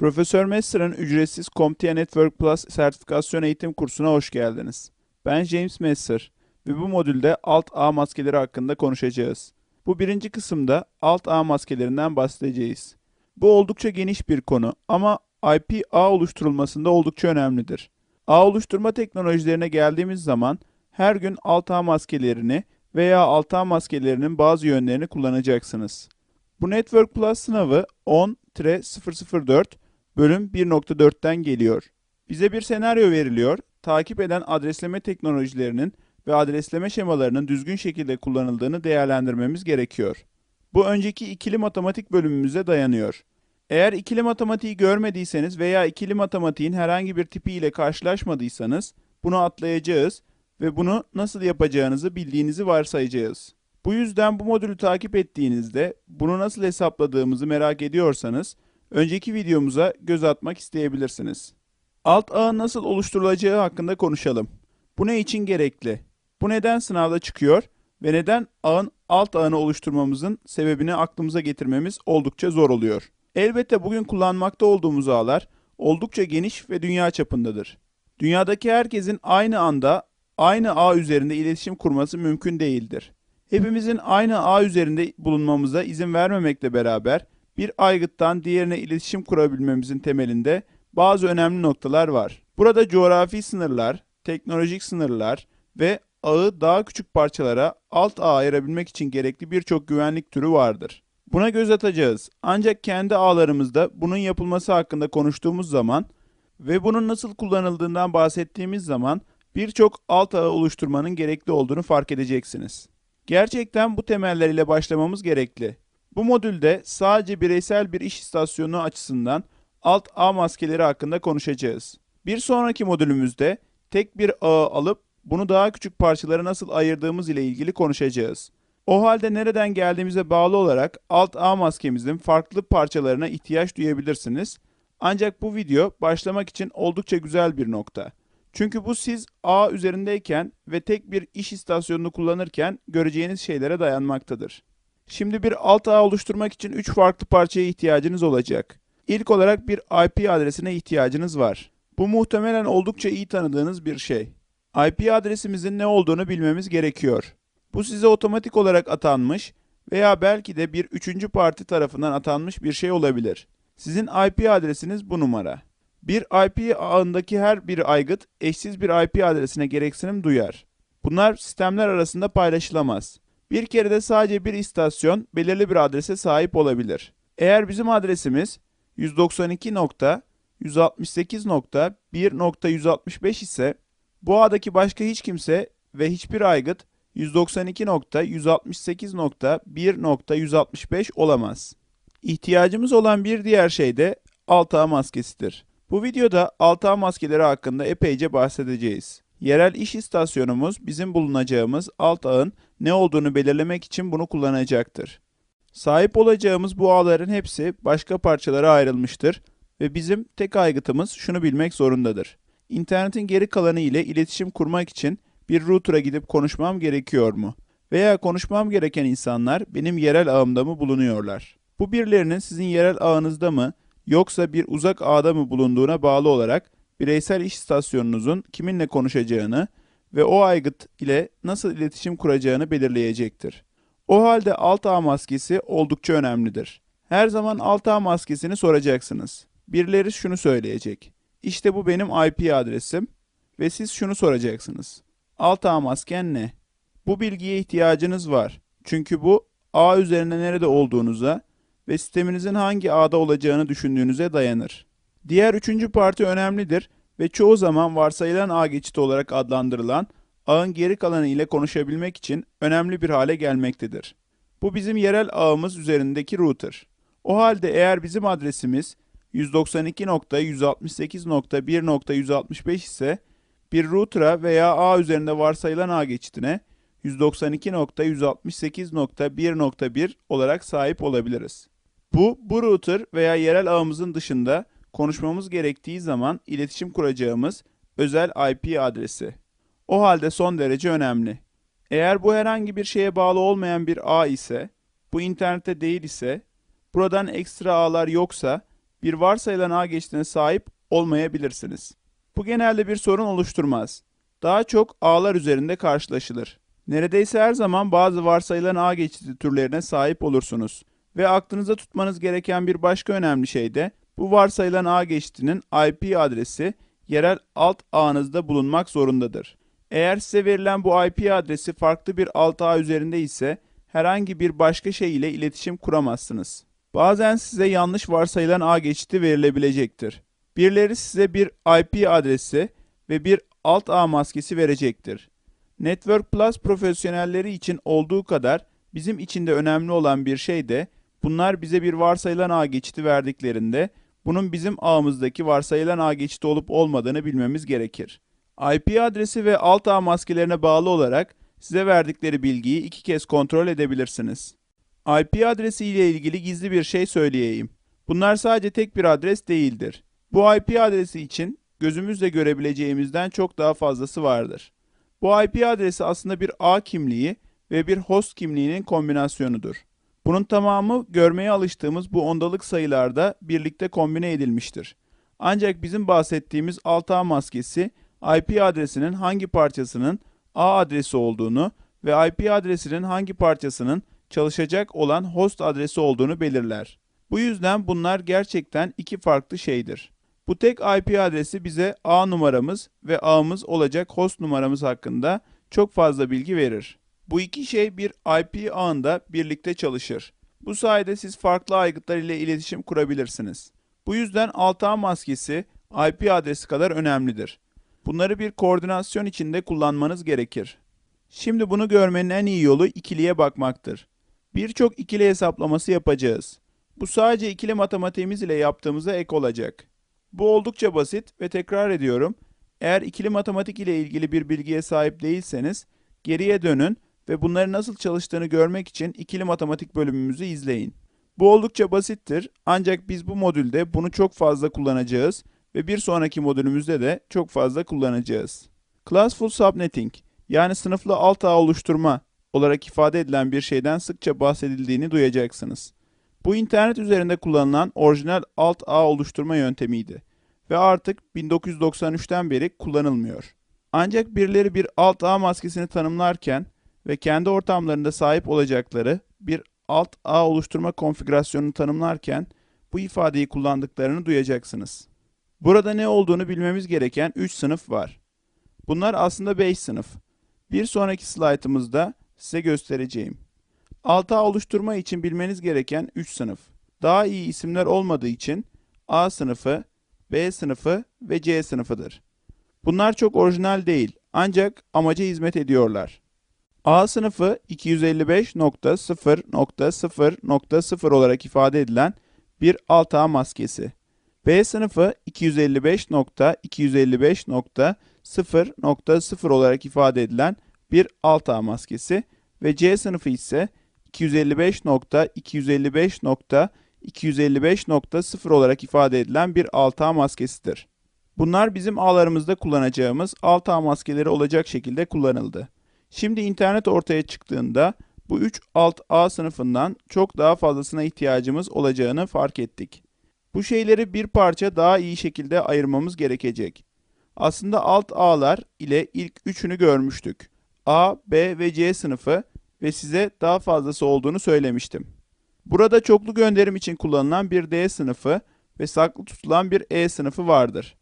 Profesör Messer'ın ücretsiz CompTIA Network Plus sertifikasyon eğitim kursuna hoş geldiniz. Ben James Messer ve bu modülde alt ağ maskeleri hakkında konuşacağız. Bu birinci kısımda alt ağ maskelerinden bahsedeceğiz. Bu oldukça geniş bir konu ama IP ağ oluşturulmasında oldukça önemlidir. Ağ oluşturma teknolojilerine geldiğimiz zaman her gün alt ağ maskelerini veya alt ağ maskelerinin bazı yönlerini kullanacaksınız. Bu Network Plus sınavı 10-004 bölüm 1.4'ten geliyor. Bize bir senaryo veriliyor. Takip eden adresleme teknolojilerinin ve adresleme şemalarının düzgün şekilde kullanıldığını değerlendirmemiz gerekiyor. Bu önceki ikili matematik bölümümüze dayanıyor. Eğer ikili matematiği görmediyseniz veya ikili matematiğin herhangi bir tipi ile karşılaşmadıysanız bunu atlayacağız ve bunu nasıl yapacağınızı bildiğinizi varsayacağız. Bu yüzden bu modülü takip ettiğinizde bunu nasıl hesapladığımızı merak ediyorsanız önceki videomuza göz atmak isteyebilirsiniz. Alt ağın nasıl oluşturulacağı hakkında konuşalım. Bu ne için gerekli? Bu neden sınavda çıkıyor ve neden ağın alt ağını oluşturmamızın sebebini aklımıza getirmemiz oldukça zor oluyor. Elbette bugün kullanmakta olduğumuz ağlar oldukça geniş ve dünya çapındadır. Dünyadaki herkesin aynı anda aynı ağ üzerinde iletişim kurması mümkün değildir. Hepimizin aynı ağ üzerinde bulunmamıza izin vermemekle beraber bir aygıttan diğerine iletişim kurabilmemizin temelinde bazı önemli noktalar var. Burada coğrafi sınırlar, teknolojik sınırlar ve ağı daha küçük parçalara alt ağ ayırabilmek için gerekli birçok güvenlik türü vardır. Buna göz atacağız. Ancak kendi ağlarımızda bunun yapılması hakkında konuştuğumuz zaman ve bunun nasıl kullanıldığından bahsettiğimiz zaman birçok alt ağı oluşturmanın gerekli olduğunu fark edeceksiniz. Gerçekten bu temeller ile başlamamız gerekli. Bu modülde sadece bireysel bir iş istasyonu açısından alt ağ maskeleri hakkında konuşacağız. Bir sonraki modülümüzde tek bir ağı alıp bunu daha küçük parçalara nasıl ayırdığımız ile ilgili konuşacağız. O halde nereden geldiğimize bağlı olarak alt ağ maskemizin farklı parçalarına ihtiyaç duyabilirsiniz. Ancak bu video başlamak için oldukça güzel bir nokta. Çünkü bu siz ağ üzerindeyken ve tek bir iş istasyonunu kullanırken göreceğiniz şeylere dayanmaktadır. Şimdi bir alt ağ oluşturmak için 3 farklı parçaya ihtiyacınız olacak. İlk olarak bir IP adresine ihtiyacınız var. Bu muhtemelen oldukça iyi tanıdığınız bir şey. IP adresimizin ne olduğunu bilmemiz gerekiyor. Bu size otomatik olarak atanmış veya belki de bir üçüncü parti tarafından atanmış bir şey olabilir. Sizin IP adresiniz bu numara. Bir IP ağındaki her bir aygıt eşsiz bir IP adresine gereksinim duyar. Bunlar sistemler arasında paylaşılamaz. Bir kere de sadece bir istasyon belirli bir adrese sahip olabilir. Eğer bizim adresimiz 192.168.1.165 ise bu ağdaki başka hiç kimse ve hiçbir aygıt 192.168.1.165 olamaz. İhtiyacımız olan bir diğer şey de alt ağ maskesidir. Bu videoda alt ağ maskeleri hakkında epeyce bahsedeceğiz. Yerel iş istasyonumuz bizim bulunacağımız alt ağın ne olduğunu belirlemek için bunu kullanacaktır. Sahip olacağımız bu ağların hepsi başka parçalara ayrılmıştır ve bizim tek aygıtımız şunu bilmek zorundadır. İnternetin geri kalanı ile iletişim kurmak için bir router'a gidip konuşmam gerekiyor mu? Veya konuşmam gereken insanlar benim yerel ağımda mı bulunuyorlar? Bu birilerinin sizin yerel ağınızda mı yoksa bir uzak ağda mı bulunduğuna bağlı olarak bireysel iş istasyonunuzun kiminle konuşacağını ve o aygıt ile nasıl iletişim kuracağını belirleyecektir. O halde alt ağ maskesi oldukça önemlidir. Her zaman alt ağ maskesini soracaksınız. Birileri şunu söyleyecek. İşte bu benim IP adresim ve siz şunu soracaksınız. Alt ağ masken ne? Bu bilgiye ihtiyacınız var. Çünkü bu ağ üzerinde nerede olduğunuza ve sisteminizin hangi ağda olacağını düşündüğünüze dayanır. Diğer üçüncü parti önemlidir ve çoğu zaman varsayılan ağ geçiti olarak adlandırılan ağın geri kalanı ile konuşabilmek için önemli bir hale gelmektedir. Bu bizim yerel ağımız üzerindeki router. O halde eğer bizim adresimiz 192.168.1.165 ise bir router'a veya ağ üzerinde varsayılan ağ geçitine 192.168.1.1 olarak sahip olabiliriz. Bu, bu router veya yerel ağımızın dışında konuşmamız gerektiği zaman iletişim kuracağımız özel IP adresi. O halde son derece önemli. Eğer bu herhangi bir şeye bağlı olmayan bir ağ ise, bu internette değil ise, buradan ekstra ağlar yoksa bir varsayılan ağ geçtiğine sahip olmayabilirsiniz. Bu genelde bir sorun oluşturmaz. Daha çok ağlar üzerinde karşılaşılır. Neredeyse her zaman bazı varsayılan ağ geçidi türlerine sahip olursunuz. Ve aklınıza tutmanız gereken bir başka önemli şey de bu varsayılan ağ geçitinin IP adresi yerel alt ağınızda bulunmak zorundadır. Eğer size verilen bu IP adresi farklı bir alt ağ üzerinde ise herhangi bir başka şey ile iletişim kuramazsınız. Bazen size yanlış varsayılan ağ geçiti verilebilecektir. Birileri size bir IP adresi ve bir alt ağ maskesi verecektir. Network Plus profesyonelleri için olduğu kadar bizim için de önemli olan bir şey de bunlar bize bir varsayılan ağ geçiti verdiklerinde bunun bizim ağımızdaki varsayılan ağ geçiti olup olmadığını bilmemiz gerekir. IP adresi ve alt ağ maskelerine bağlı olarak size verdikleri bilgiyi iki kez kontrol edebilirsiniz. IP adresi ile ilgili gizli bir şey söyleyeyim. Bunlar sadece tek bir adres değildir. Bu IP adresi için gözümüzle görebileceğimizden çok daha fazlası vardır. Bu IP adresi aslında bir ağ kimliği ve bir host kimliğinin kombinasyonudur. Bunun tamamı görmeye alıştığımız bu ondalık sayılarda birlikte kombine edilmiştir. Ancak bizim bahsettiğimiz alt ağ maskesi IP adresinin hangi parçasının ağ adresi olduğunu ve IP adresinin hangi parçasının çalışacak olan host adresi olduğunu belirler. Bu yüzden bunlar gerçekten iki farklı şeydir. Bu tek IP adresi bize ağ numaramız ve ağımız olacak host numaramız hakkında çok fazla bilgi verir. Bu iki şey bir IP ağında birlikte çalışır. Bu sayede siz farklı aygıtlar ile iletişim kurabilirsiniz. Bu yüzden alt ağ maskesi IP adresi kadar önemlidir. Bunları bir koordinasyon içinde kullanmanız gerekir. Şimdi bunu görmenin en iyi yolu ikiliye bakmaktır. Birçok ikili hesaplaması yapacağız. Bu sadece ikili matematiğimiz ile yaptığımıza ek olacak. Bu oldukça basit ve tekrar ediyorum. Eğer ikili matematik ile ilgili bir bilgiye sahip değilseniz geriye dönün ve bunların nasıl çalıştığını görmek için ikili matematik bölümümüzü izleyin. Bu oldukça basittir ancak biz bu modülde bunu çok fazla kullanacağız ve bir sonraki modülümüzde de çok fazla kullanacağız. Classful subnetting yani sınıflı alt ağ oluşturma olarak ifade edilen bir şeyden sıkça bahsedildiğini duyacaksınız. Bu internet üzerinde kullanılan orijinal alt ağ oluşturma yöntemiydi ve artık 1993'ten beri kullanılmıyor. Ancak birileri bir alt ağ maskesini tanımlarken ve kendi ortamlarında sahip olacakları bir alt ağ oluşturma konfigürasyonunu tanımlarken bu ifadeyi kullandıklarını duyacaksınız. Burada ne olduğunu bilmemiz gereken 3 sınıf var. Bunlar aslında 5 sınıf. Bir sonraki slaytımızda size göstereceğim. Alt ağ oluşturma için bilmeniz gereken 3 sınıf. Daha iyi isimler olmadığı için A sınıfı, B sınıfı ve C sınıfıdır. Bunlar çok orijinal değil ancak amaca hizmet ediyorlar. A sınıfı 255.0.0.0 olarak ifade edilen bir alt ağ maskesi. B sınıfı 255.255.0.0 olarak ifade edilen bir alt ağ maskesi ve C sınıfı ise 255.255.255.0 olarak ifade edilen bir alt ağ maskesidir. Bunlar bizim ağlarımızda kullanacağımız alt ağ maskeleri olacak şekilde kullanıldı. Şimdi internet ortaya çıktığında bu 3 alt A sınıfından çok daha fazlasına ihtiyacımız olacağını fark ettik. Bu şeyleri bir parça daha iyi şekilde ayırmamız gerekecek. Aslında alt A'lar ile ilk üçünü görmüştük. A, B ve C sınıfı ve size daha fazlası olduğunu söylemiştim. Burada çoklu gönderim için kullanılan bir D sınıfı ve saklı tutulan bir E sınıfı vardır.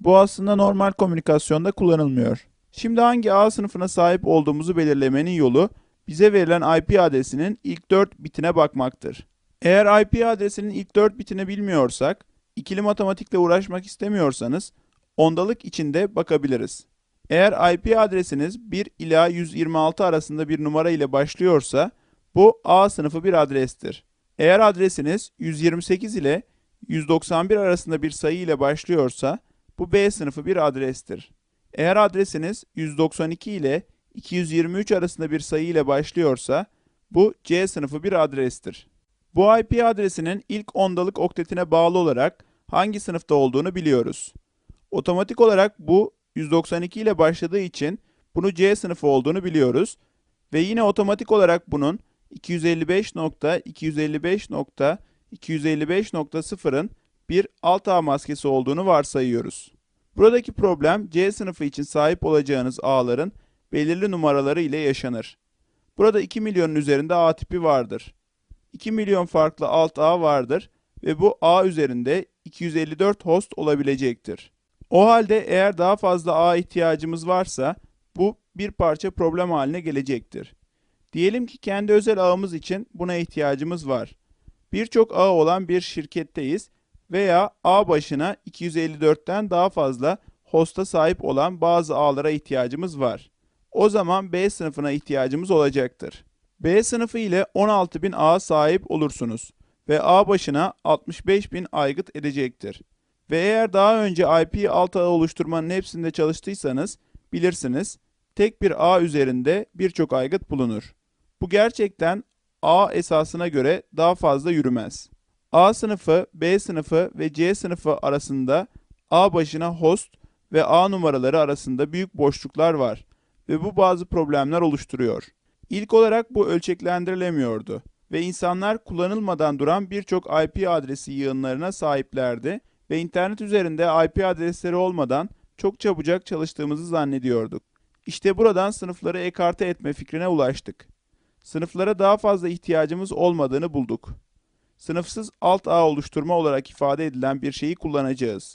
Bu aslında normal komünikasyonda kullanılmıyor. Şimdi hangi A sınıfına sahip olduğumuzu belirlemenin yolu bize verilen IP adresinin ilk 4 bitine bakmaktır. Eğer IP adresinin ilk 4 bitini bilmiyorsak, ikili matematikle uğraşmak istemiyorsanız ondalık içinde bakabiliriz. Eğer IP adresiniz 1 ila 126 arasında bir numara ile başlıyorsa bu A sınıfı bir adrestir. Eğer adresiniz 128 ile 191 arasında bir sayı ile başlıyorsa bu B sınıfı bir adrestir. Eğer adresiniz 192 ile 223 arasında bir sayı ile başlıyorsa bu C sınıfı bir adrestir. Bu IP adresinin ilk ondalık oktetine bağlı olarak hangi sınıfta olduğunu biliyoruz. Otomatik olarak bu 192 ile başladığı için bunu C sınıfı olduğunu biliyoruz ve yine otomatik olarak bunun 255.255.255.0'ın bir alt ağ maskesi olduğunu varsayıyoruz. Buradaki problem C sınıfı için sahip olacağınız ağların belirli numaraları ile yaşanır. Burada 2 milyonun üzerinde ağ tipi vardır. 2 milyon farklı alt ağ vardır ve bu ağ üzerinde 254 host olabilecektir. O halde eğer daha fazla ağ ihtiyacımız varsa bu bir parça problem haline gelecektir. Diyelim ki kendi özel ağımız için buna ihtiyacımız var. Birçok ağ olan bir şirketteyiz veya ağ başına 254'ten daha fazla hosta sahip olan bazı ağlara ihtiyacımız var. O zaman B sınıfına ihtiyacımız olacaktır. B sınıfı ile 16.000 ağ sahip olursunuz ve ağ başına 65.000 aygıt edecektir. Ve eğer daha önce IP alt ağı oluşturmanın hepsinde çalıştıysanız bilirsiniz tek bir ağ üzerinde birçok aygıt bulunur. Bu gerçekten A esasına göre daha fazla yürümez. A sınıfı, B sınıfı ve C sınıfı arasında A başına host ve A numaraları arasında büyük boşluklar var ve bu bazı problemler oluşturuyor. İlk olarak bu ölçeklendirilemiyordu ve insanlar kullanılmadan duran birçok IP adresi yığınlarına sahiplerdi ve internet üzerinde IP adresleri olmadan çok çabucak çalıştığımızı zannediyorduk. İşte buradan sınıfları ekarte etme fikrine ulaştık. Sınıflara daha fazla ihtiyacımız olmadığını bulduk. Sınıfsız alt ağ oluşturma olarak ifade edilen bir şeyi kullanacağız.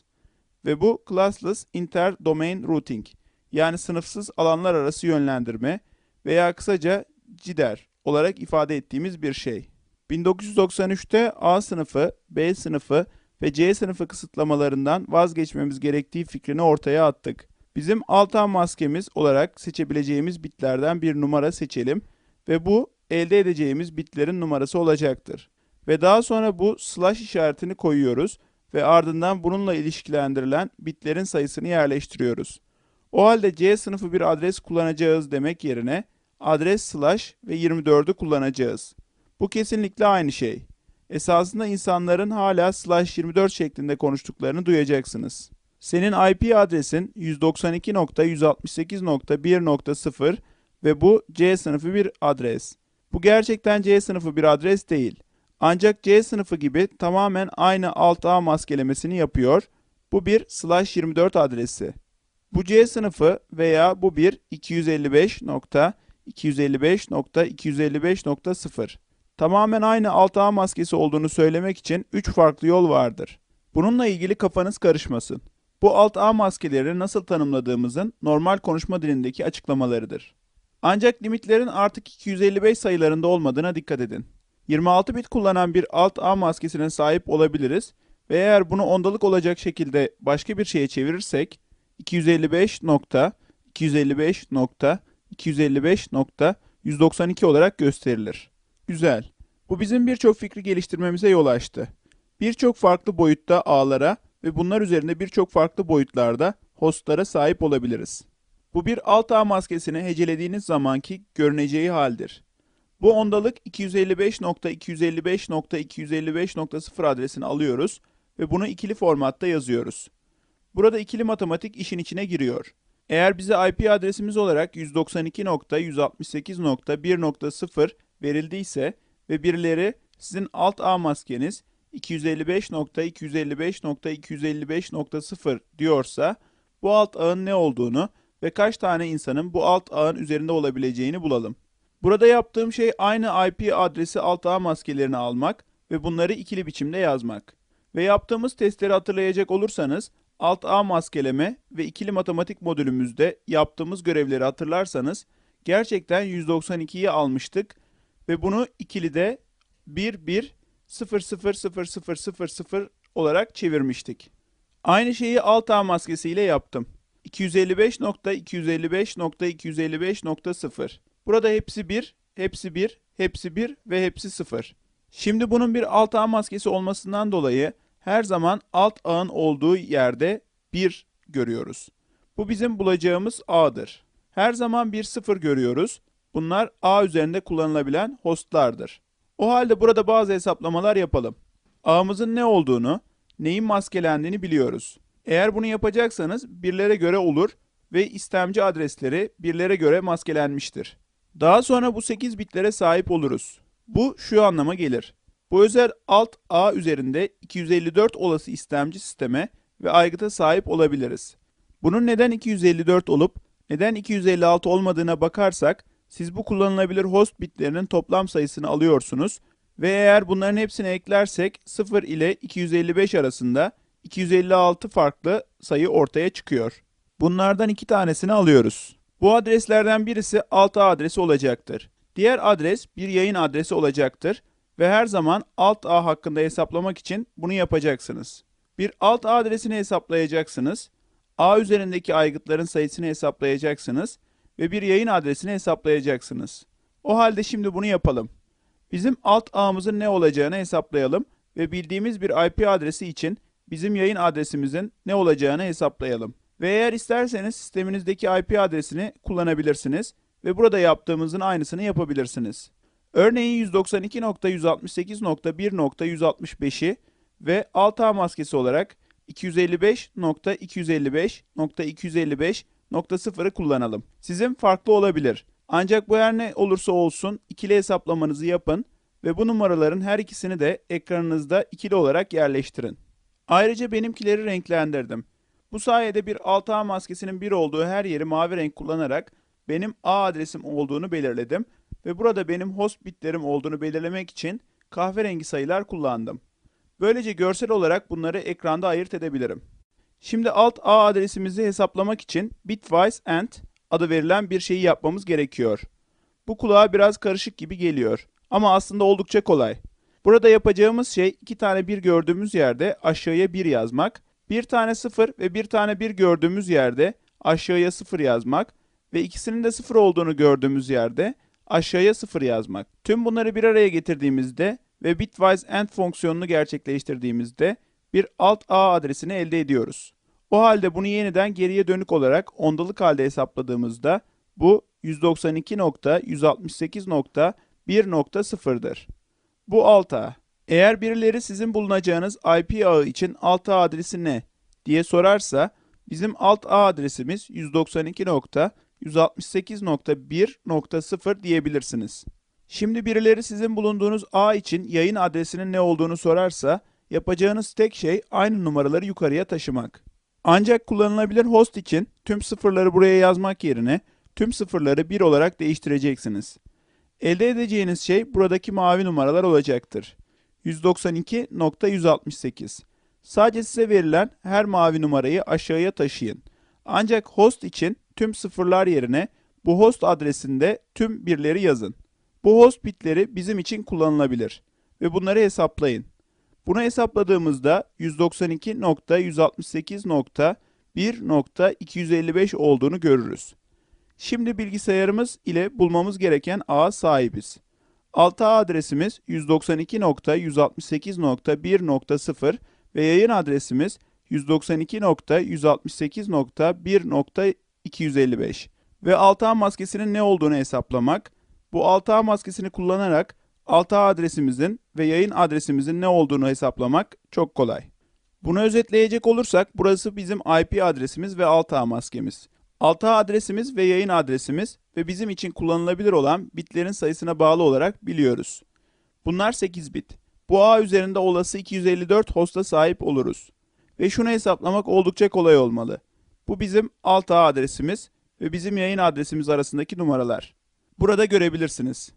Ve bu classless inter-domain routing yani sınıfsız alanlar arası yönlendirme veya kısaca CIDR olarak ifade ettiğimiz bir şey. 1993'te A sınıfı, B sınıfı ve C sınıfı kısıtlamalarından vazgeçmemiz gerektiği fikrini ortaya attık. Bizim alt ağ maskemiz olarak seçebileceğimiz bitlerden bir numara seçelim ve bu elde edeceğimiz bitlerin numarası olacaktır. Ve daha sonra bu slash işaretini koyuyoruz ve ardından bununla ilişkilendirilen bitlerin sayısını yerleştiriyoruz. O halde C sınıfı bir adres kullanacağız demek yerine adres slash ve 24'ü kullanacağız. Bu kesinlikle aynı şey. Esasında insanların hala slash 24 şeklinde konuştuklarını duyacaksınız. Senin IP adresin 192.168.1.0 ve bu C sınıfı bir adres. Bu gerçekten C sınıfı bir adres değil. Ancak C sınıfı gibi tamamen aynı alt ağ maskelemesini yapıyor. Bu bir slash 24 adresi. Bu C sınıfı veya bu bir 255.255.255.0. Tamamen aynı alt ağ maskesi olduğunu söylemek için 3 farklı yol vardır. Bununla ilgili kafanız karışmasın. Bu alt ağ maskeleri nasıl tanımladığımızın normal konuşma dilindeki açıklamalarıdır. Ancak limitlerin artık 255 sayılarında olmadığına dikkat edin. 26 bit kullanan bir alt ağ maskesine sahip olabiliriz ve eğer bunu ondalık olacak şekilde başka bir şeye çevirirsek 255 nokta 255 nokta 255 nokta 192 olarak gösterilir. Güzel. Bu bizim birçok fikri geliştirmemize yol açtı. Birçok farklı boyutta ağlara ve bunlar üzerinde birçok farklı boyutlarda hostlara sahip olabiliriz. Bu bir alt ağ maskesini hecelediğiniz zamanki görüneceği haldir. Bu ondalık 255.255.255.0 adresini alıyoruz ve bunu ikili formatta yazıyoruz. Burada ikili matematik işin içine giriyor. Eğer bize IP adresimiz olarak 192.168.1.0 verildiyse ve birileri sizin alt ağ maskeniz 255.255.255.0 diyorsa bu alt ağın ne olduğunu ve kaç tane insanın bu alt ağın üzerinde olabileceğini bulalım. Burada yaptığım şey aynı IP adresi alt ağ maskelerini almak ve bunları ikili biçimde yazmak. Ve yaptığımız testleri hatırlayacak olursanız alt ağ maskeleme ve ikili matematik modülümüzde yaptığımız görevleri hatırlarsanız gerçekten 192'yi almıştık ve bunu ikilide 1 1 0 0 0 0 0 0 olarak çevirmiştik. Aynı şeyi alt ağ maskesiyle yaptım. 255.255.255.0 Burada hepsi 1, hepsi 1, hepsi 1 ve hepsi 0. Şimdi bunun bir alt ağ maskesi olmasından dolayı her zaman alt ağın olduğu yerde 1 görüyoruz. Bu bizim bulacağımız ağdır. Her zaman bir 0 görüyoruz. Bunlar ağ üzerinde kullanılabilen hostlardır. O halde burada bazı hesaplamalar yapalım. Ağımızın ne olduğunu, neyin maskelendiğini biliyoruz. Eğer bunu yapacaksanız birlere göre olur ve istemci adresleri birlere göre maskelenmiştir. Daha sonra bu 8 bitlere sahip oluruz. Bu şu anlama gelir. Bu özel alt ağ üzerinde 254 olası istemci sisteme ve aygıta sahip olabiliriz. Bunun neden 254 olup neden 256 olmadığına bakarsak siz bu kullanılabilir host bitlerinin toplam sayısını alıyorsunuz ve eğer bunların hepsini eklersek 0 ile 255 arasında 256 farklı sayı ortaya çıkıyor. Bunlardan iki tanesini alıyoruz. Bu adreslerden birisi alt ağ adresi olacaktır. Diğer adres bir yayın adresi olacaktır ve her zaman alt ağ hakkında hesaplamak için bunu yapacaksınız. Bir alt adresini hesaplayacaksınız. ağ üzerindeki aygıtların sayısını hesaplayacaksınız ve bir yayın adresini hesaplayacaksınız. O halde şimdi bunu yapalım. Bizim alt ağımızın ne olacağını hesaplayalım ve bildiğimiz bir IP adresi için bizim yayın adresimizin ne olacağını hesaplayalım. Ve eğer isterseniz sisteminizdeki IP adresini kullanabilirsiniz ve burada yaptığımızın aynısını yapabilirsiniz. Örneğin 192.168.1.165'i ve alt ağ maskesi olarak 255.255.255.0'ı kullanalım. Sizin farklı olabilir. Ancak bu her ne olursa olsun ikili hesaplamanızı yapın ve bu numaraların her ikisini de ekranınızda ikili olarak yerleştirin. Ayrıca benimkileri renklendirdim. Bu sayede bir alt ağ maskesinin 1 olduğu her yeri mavi renk kullanarak benim ağ adresim olduğunu belirledim ve burada benim host bitlerim olduğunu belirlemek için kahverengi sayılar kullandım. Böylece görsel olarak bunları ekranda ayırt edebilirim. Şimdi alt ağ adresimizi hesaplamak için bitwise and adı verilen bir şeyi yapmamız gerekiyor. Bu kulağa biraz karışık gibi geliyor ama aslında oldukça kolay. Burada yapacağımız şey iki tane bir gördüğümüz yerde aşağıya 1 yazmak, bir tane 0 ve bir tane 1 gördüğümüz yerde aşağıya 0 yazmak ve ikisinin de 0 olduğunu gördüğümüz yerde aşağıya 0 yazmak. Tüm bunları bir araya getirdiğimizde ve bitwise and fonksiyonunu gerçekleştirdiğimizde bir alt ağ adresini elde ediyoruz. O halde bunu yeniden geriye dönük olarak ondalık halde hesapladığımızda bu 192.168.1.0'dır. Bu alt ağ. Eğer birileri sizin bulunacağınız IP ağı için alt ağ adresi ne diye sorarsa bizim alt ağ adresimiz 192.168.1.0 diyebilirsiniz. Şimdi birileri sizin bulunduğunuz ağ için yayın adresinin ne olduğunu sorarsa yapacağınız tek şey aynı numaraları yukarıya taşımak. Ancak kullanılabilir host için tüm sıfırları buraya yazmak yerine tüm sıfırları 1 olarak değiştireceksiniz. Elde edeceğiniz şey buradaki mavi numaralar olacaktır. 192.168. Sadece size verilen her mavi numarayı aşağıya taşıyın. Ancak host için tüm sıfırlar yerine bu host adresinde tüm birleri yazın. Bu host bitleri bizim için kullanılabilir ve bunları hesaplayın. Bunu hesapladığımızda 192.168.1.255 olduğunu görürüz. Şimdi bilgisayarımız ile bulmamız gereken ağa sahibiz. Alt ağ adresimiz 192.168.1.0 ve yayın adresimiz 192.168.1.255 ve alt ağ maskesinin ne olduğunu hesaplamak, bu alt ağ maskesini kullanarak alt ağ adresimizin ve yayın adresimizin ne olduğunu hesaplamak çok kolay. Bunu özetleyecek olursak burası bizim IP adresimiz ve alt ağ maskemiz. Alt ağ adresimiz ve yayın adresimiz ve bizim için kullanılabilir olan bitlerin sayısına bağlı olarak biliyoruz. Bunlar 8 bit. Bu ağ üzerinde olası 254 hosta sahip oluruz. Ve şunu hesaplamak oldukça kolay olmalı. Bu bizim alt ağ adresimiz ve bizim yayın adresimiz arasındaki numaralar. Burada görebilirsiniz.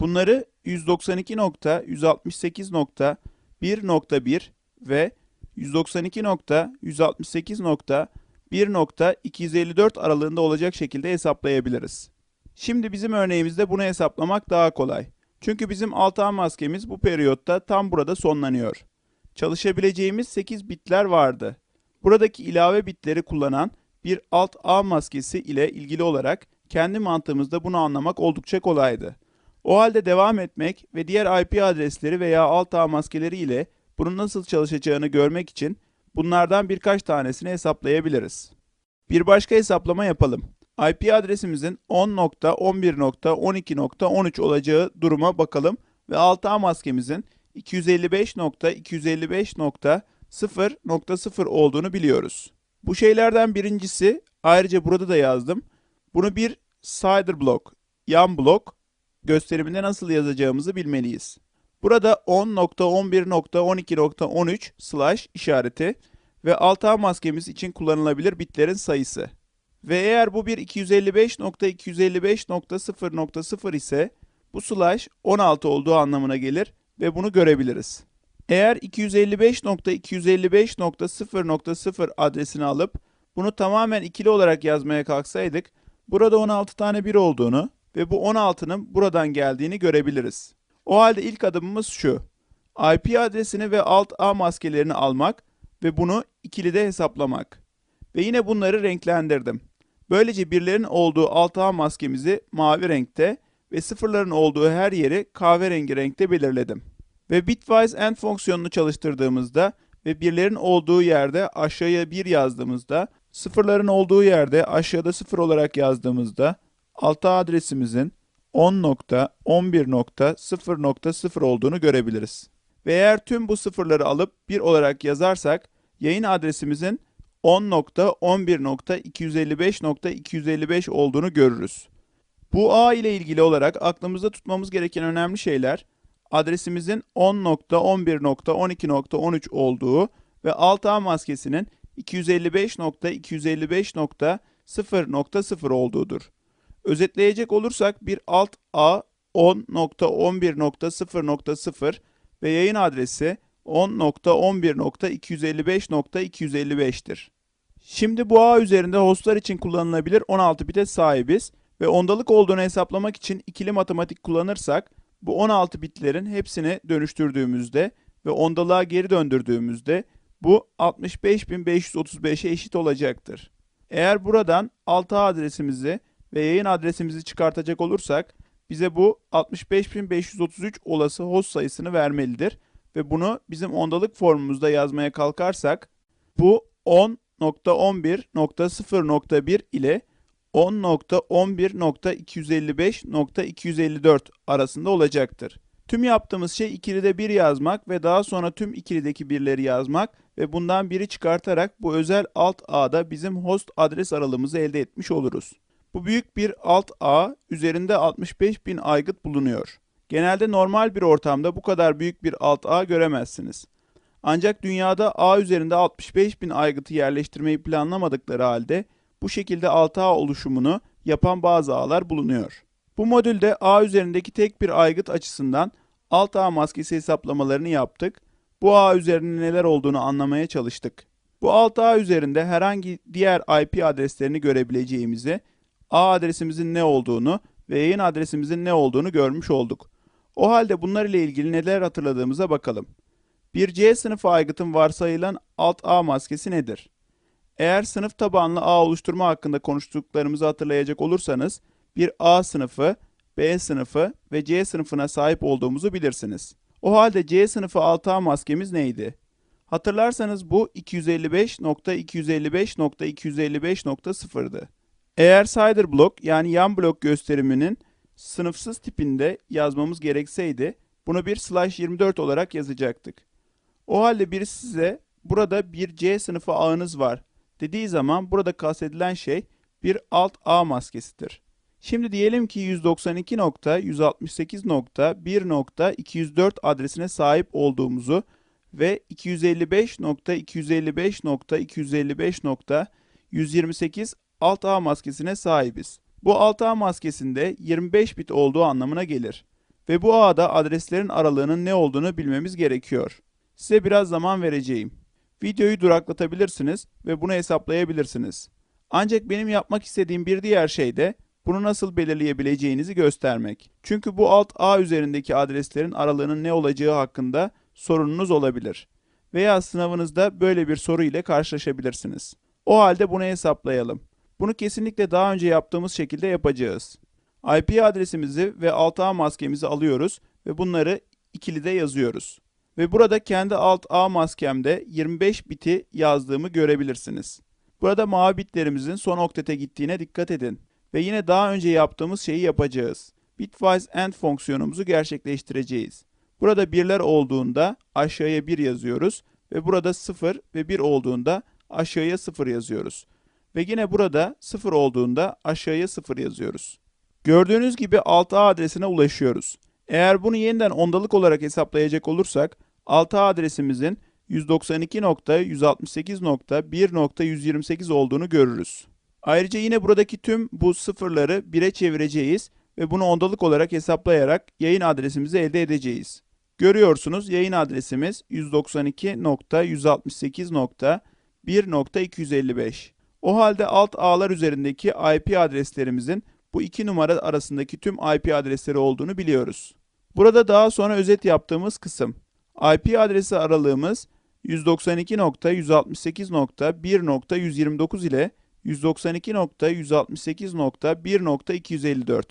Bunları 192.168.1.1 ve 192.168.1.254 aralığında olacak şekilde hesaplayabiliriz. Şimdi bizim örneğimizde bunu hesaplamak daha kolay. Çünkü bizim alt ağ maskemiz bu periyotta tam burada sonlanıyor. Çalışabileceğimiz 8 bitler vardı. Buradaki ilave bitleri kullanan bir alt ağ maskesi ile ilgili olarak kendi mantığımızda bunu anlamak oldukça kolaydı. O halde devam etmek ve diğer IP adresleri veya alt ağ maskeleri ile bunun nasıl çalışacağını görmek için bunlardan birkaç tanesini hesaplayabiliriz. Bir başka hesaplama yapalım. IP adresimizin 10.11.12.13 olacağı duruma bakalım ve alt ağ maskemizin 255.255.0.0 olduğunu biliyoruz. Bu şeylerden birincisi ayrıca burada da yazdım. Bunu bir cider blok, yan blok gösteriminde nasıl yazacağımızı bilmeliyiz. Burada 10.11.12.13 slash işareti ve 6A maskemiz için kullanılabilir bitlerin sayısı. Ve eğer bu bir 255.255.0.0 ise bu slash 16 olduğu anlamına gelir ve bunu görebiliriz. Eğer 255.255.0.0 adresini alıp bunu tamamen ikili olarak yazmaya kalksaydık, burada 16 tane 1 olduğunu ve bu 16'nın buradan geldiğini görebiliriz. O halde ilk adımımız şu. IP adresini ve alt A maskelerini almak ve bunu ikilide hesaplamak. Ve yine bunları renklendirdim. Böylece birlerin olduğu alt A maskemizi mavi renkte ve sıfırların olduğu her yeri kahverengi renkte belirledim. Ve bitwise end fonksiyonunu çalıştırdığımızda ve birlerin olduğu yerde aşağıya 1 yazdığımızda, sıfırların olduğu yerde aşağıda 0 olarak yazdığımızda alt A adresimizin 10.11.0.0 olduğunu görebiliriz. Ve eğer tüm bu sıfırları alıp 1 olarak yazarsak yayın adresimizin 10.11.255.255 olduğunu görürüz. Bu ağ ile ilgili olarak aklımızda tutmamız gereken önemli şeyler adresimizin 10.11.12.13 olduğu ve alt ağ maskesinin 255.255.0.0 olduğudur. Özetleyecek olursak bir alt A 10.11.0.0 ve yayın adresi 10.11.255.255'tir. Şimdi bu ağ üzerinde hostlar için kullanılabilir 16 bite sahibiz ve ondalık olduğunu hesaplamak için ikili matematik kullanırsak bu 16 bitlerin hepsini dönüştürdüğümüzde ve ondalığa geri döndürdüğümüzde bu 65.535'e eşit olacaktır. Eğer buradan 6 adresimizi ve yayın adresimizi çıkartacak olursak bize bu 65.533 olası host sayısını vermelidir ve bunu bizim ondalık formumuzda yazmaya kalkarsak bu 10.11.0.1 ile 10.11.255.254 arasında olacaktır. Tüm yaptığımız şey ikilide bir yazmak ve daha sonra tüm ikilideki birleri yazmak ve bundan biri çıkartarak bu özel alt ağda bizim host adres aralığımızı elde etmiş oluruz. Bu büyük bir alt ağ üzerinde 65.000 aygıt bulunuyor. Genelde normal bir ortamda bu kadar büyük bir alt ağ göremezsiniz. Ancak dünyada ağ üzerinde 65.000 aygıtı yerleştirmeyi planlamadıkları halde bu şekilde 6 ağ oluşumunu yapan bazı ağlar bulunuyor. Bu modülde ağ üzerindeki tek bir aygıt açısından alt ağ maskesi hesaplamalarını yaptık. Bu ağ üzerinde neler olduğunu anlamaya çalıştık. Bu alt ağ üzerinde herhangi diğer IP adreslerini görebileceğimizi, ağ adresimizin ne olduğunu ve yayın adresimizin ne olduğunu görmüş olduk. O halde bunlar ile ilgili neler hatırladığımıza bakalım. Bir C sınıfı aygıtın varsayılan alt ağ maskesi nedir? Eğer sınıf tabanlı ağ oluşturma hakkında konuştuklarımızı hatırlayacak olursanız, bir A sınıfı, B sınıfı ve C sınıfına sahip olduğumuzu bilirsiniz. O halde C sınıfı 6A maskemiz neydi? Hatırlarsanız bu 255.255.255.0'dı. Eğer cider blok yani yan blok gösteriminin sınıfsız tipinde yazmamız gerekseydi, bunu bir slash 24 olarak yazacaktık. O halde bir size burada bir C sınıfı ağınız var dediği zaman burada kastedilen şey bir alt A maskesidir. Şimdi diyelim ki 192.168.1.204 adresine sahip olduğumuzu ve 255.255.255.128 alt A maskesine sahibiz. Bu alt A maskesinde 25 bit olduğu anlamına gelir. Ve bu ağda adreslerin aralığının ne olduğunu bilmemiz gerekiyor. Size biraz zaman vereceğim. Videoyu duraklatabilirsiniz ve bunu hesaplayabilirsiniz. Ancak benim yapmak istediğim bir diğer şey de bunu nasıl belirleyebileceğinizi göstermek. Çünkü bu alt A üzerindeki adreslerin aralığının ne olacağı hakkında sorununuz olabilir. Veya sınavınızda böyle bir soru ile karşılaşabilirsiniz. O halde bunu hesaplayalım. Bunu kesinlikle daha önce yaptığımız şekilde yapacağız. IP adresimizi ve alt A maskemizi alıyoruz ve bunları ikilide yazıyoruz. Ve burada kendi alt A maskemde 25 biti yazdığımı görebilirsiniz. Burada mavi bitlerimizin son oktete gittiğine dikkat edin. Ve yine daha önce yaptığımız şeyi yapacağız. Bitwise AND fonksiyonumuzu gerçekleştireceğiz. Burada birler olduğunda aşağıya 1 yazıyoruz ve burada 0 ve 1 olduğunda aşağıya 0 yazıyoruz. Ve yine burada 0 olduğunda aşağıya 0 yazıyoruz. Gördüğünüz gibi 6A adresine ulaşıyoruz. Eğer bunu yeniden ondalık olarak hesaplayacak olursak 6A adresimizin 192.168.1.128 olduğunu görürüz. Ayrıca yine buradaki tüm bu sıfırları 1'e çevireceğiz ve bunu ondalık olarak hesaplayarak yayın adresimizi elde edeceğiz. Görüyorsunuz yayın adresimiz 192.168.1.255. O halde alt ağlar üzerindeki IP adreslerimizin bu iki numara arasındaki tüm IP adresleri olduğunu biliyoruz. Burada daha sonra özet yaptığımız kısım. IP adresi aralığımız 192.168.1.129 ile 192.168.1.254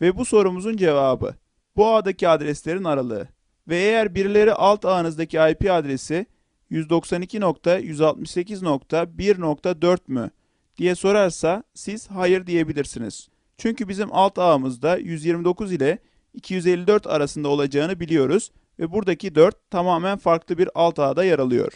ve bu sorumuzun cevabı bu ağdaki adreslerin aralığı. Ve eğer birileri alt ağınızdaki IP adresi 192.168.1.4 mü diye sorarsa siz hayır diyebilirsiniz. Çünkü bizim alt ağımızda 129 ile 254 arasında olacağını biliyoruz ve buradaki 4 tamamen farklı bir alt ağda yer alıyor.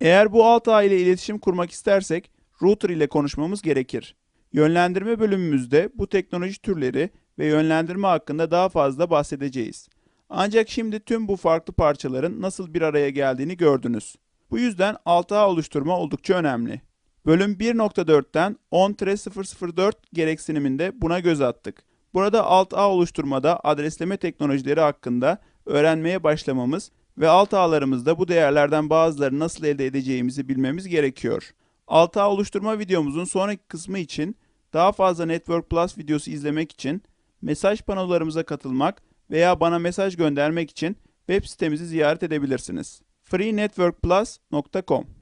Eğer bu alt ağ ile iletişim kurmak istersek router ile konuşmamız gerekir. Yönlendirme bölümümüzde bu teknoloji türleri ve yönlendirme hakkında daha fazla bahsedeceğiz. Ancak şimdi tüm bu farklı parçaların nasıl bir araya geldiğini gördünüz. Bu yüzden 6A oluşturma oldukça önemli. Bölüm 1.4'ten 10-004 gereksiniminde buna göz attık. Burada alt ağ oluşturmada adresleme teknolojileri hakkında öğrenmeye başlamamız ve alt ağlarımızda bu değerlerden bazılarını nasıl elde edeceğimizi bilmemiz gerekiyor. Alt ağ oluşturma videomuzun sonraki kısmı için daha fazla Network Plus videosu izlemek için mesaj panolarımıza katılmak veya bana mesaj göndermek için web sitemizi ziyaret edebilirsiniz. freenetworkplus.com